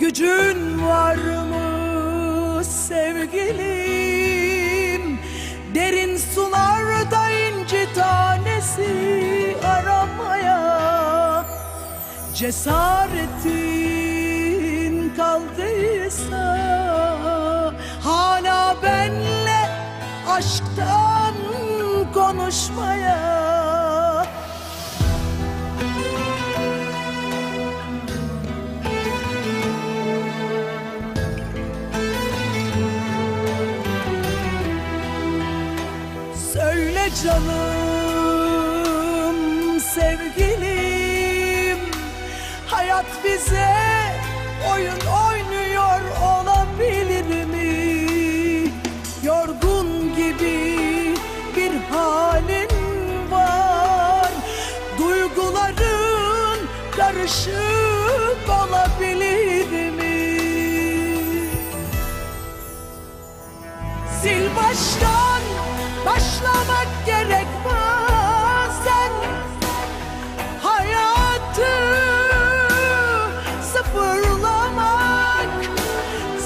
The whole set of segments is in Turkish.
Gücün var mı sevgilim? Derin sularda inci tanesi aramaya Cesaretin kaldıysa Hala benle aşktan konuşmaya Söyle canım sevgilim Hayat bize oyun oynuyor olabilir mi? Yorgun gibi bir halin var Duyguların karışık olabilir mi? Sil baştan başlamak gerek bazen. Hayatı sıfırlamak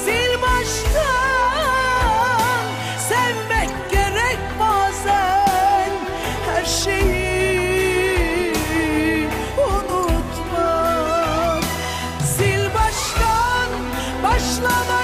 Sil baştan sevmek gerek bazen. Her şeyi unutmak Sil baştan başlamak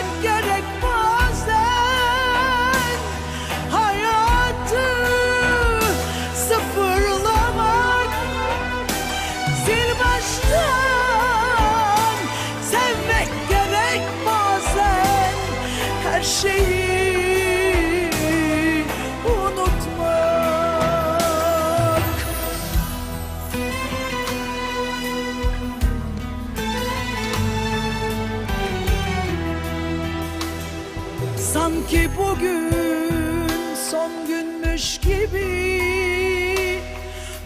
Sanki bugün son günmüş gibi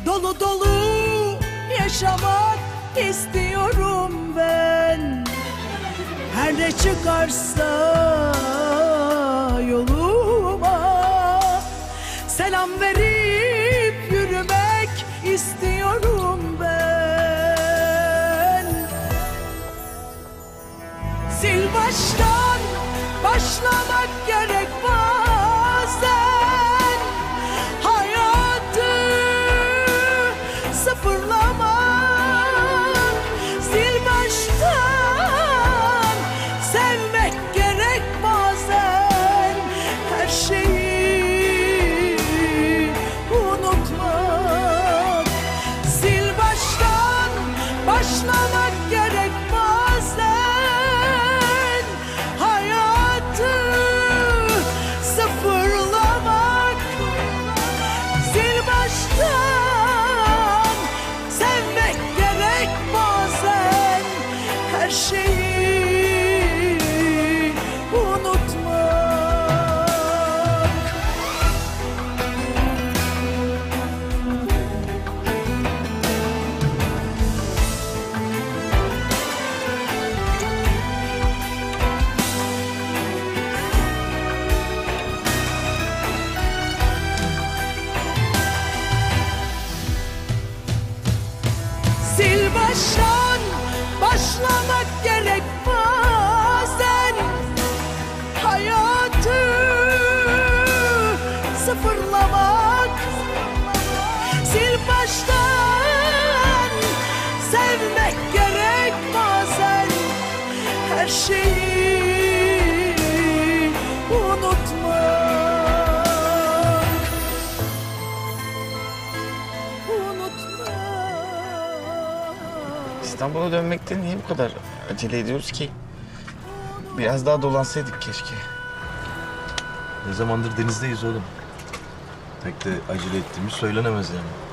Dolu dolu yaşamak istiyorum ben. Her ne çıkarsa yoluma Selam verip yürümek istiyorum ben. Sil baştan başlamak gerek bazen baştan başlamak gerek bazen. Hayatı sıfırlamak Sil baştan sevmek gerek bazen. Her şeyi İstanbul'a dönmekte niye bu kadar acele ediyoruz ki? Biraz daha dolansaydık keşke. Ne zamandır denizdeyiz oğlum. Pek de acele ettiğimiz söylenemez yani.